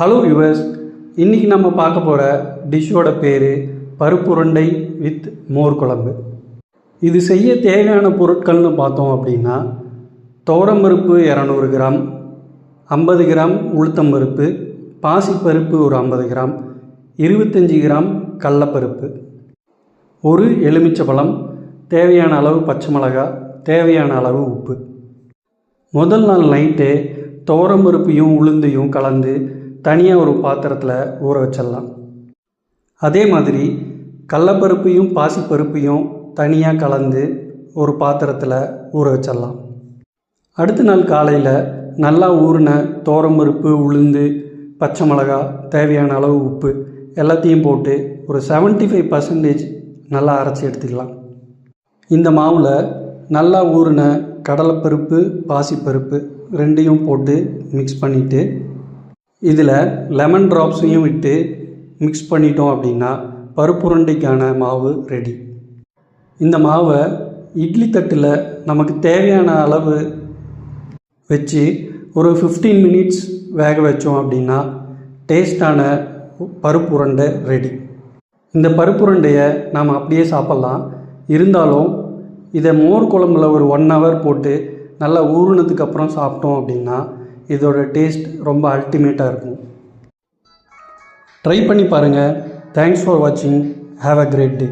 Hello viewers இன்றைக்கி நம்ம பார்க்க போகிற டிஷ்ஷோட பேர் பருப்புருண்டை வித் மோர் குழம்பு. இது செய்ய தேவையான பொருட்கள்னு பார்த்தோம் அப்படின்னா துவரம்பருப்பு இரநூறு கிராம் ஐம்பது கிராம் உளுத்தம்பருப்பு பாசிப்பருப்பு ஒரு ஐம்பது கிராம் இருபத்தஞ்சி கிராம் கடலப்பருப்பு ஒரு எலுமிச்சபழம் தேவையான அளவு பச்சை மிளகாய் தேவையான அளவு உப்பு. முதல் நாள் நைட்டு துவரம்பருப்பையும் உளுந்தையும் கலந்து தனியாக ஒரு பாத்திரத்தில் ஊற வச்சிடலாம். அதே மாதிரி கடலப்பருப்பையும் பாசிப்பருப்பையும் தனியாக கலந்து ஒரு பாத்திரத்தில் ஊற வச்சிடலாம். அடுத்த நாள் காலையில் நல்லா ஊறின தோரம்பருப்பு உளுந்து பச்சை மிளகா தேவையான அளவு உப்பு எல்லாத்தையும் போட்டு ஒரு 75% ஃபைவ் பர்சன்டேஜ் நல்லா அரைச்சி எடுத்துக்கலாம். இந்த மாவில் நல்லா ஊறின கடலைப்பருப்பு பாசிப்பருப்பு ரெண்டையும் போட்டு மிக்ஸ் பண்ணிவிட்டு இதில் லெமன் ட்ராப்ஸையும் விட்டு மிக்ஸ் பண்ணிட்டோம் அப்படின்னா பருப்புருண்டைக்கான மாவு ரெடி இந்த மாவை இட்லி தட்டில் நமக்கு தேவையான அளவு வச்சு ஒரு 15 மினிட்ஸ் வேக வச்சோம் அப்படின்னா டேஸ்டான பருப்பு உருண்டை ரெடி இந்த பருப்பு உருண்டையை நாம் அப்படியே சாப்பிட்லாம். இருந்தாலும் இதை மோர் குழம்புல ஒரு ஒன் ஹவர் போட்டு நல்லா ஊறுனதுக்கு அப்புறம் சாப்பிட்டோம் அப்படின்னா இதோட டேஸ்ட் ரொம்ப அல்டிமேட்டாக இருக்கும். ட்ரை பண்ணி பாருங்கள் தேங்க்ஸ் ஃபார் வாட்சிங் ஹாவ் அ கிரேட் டே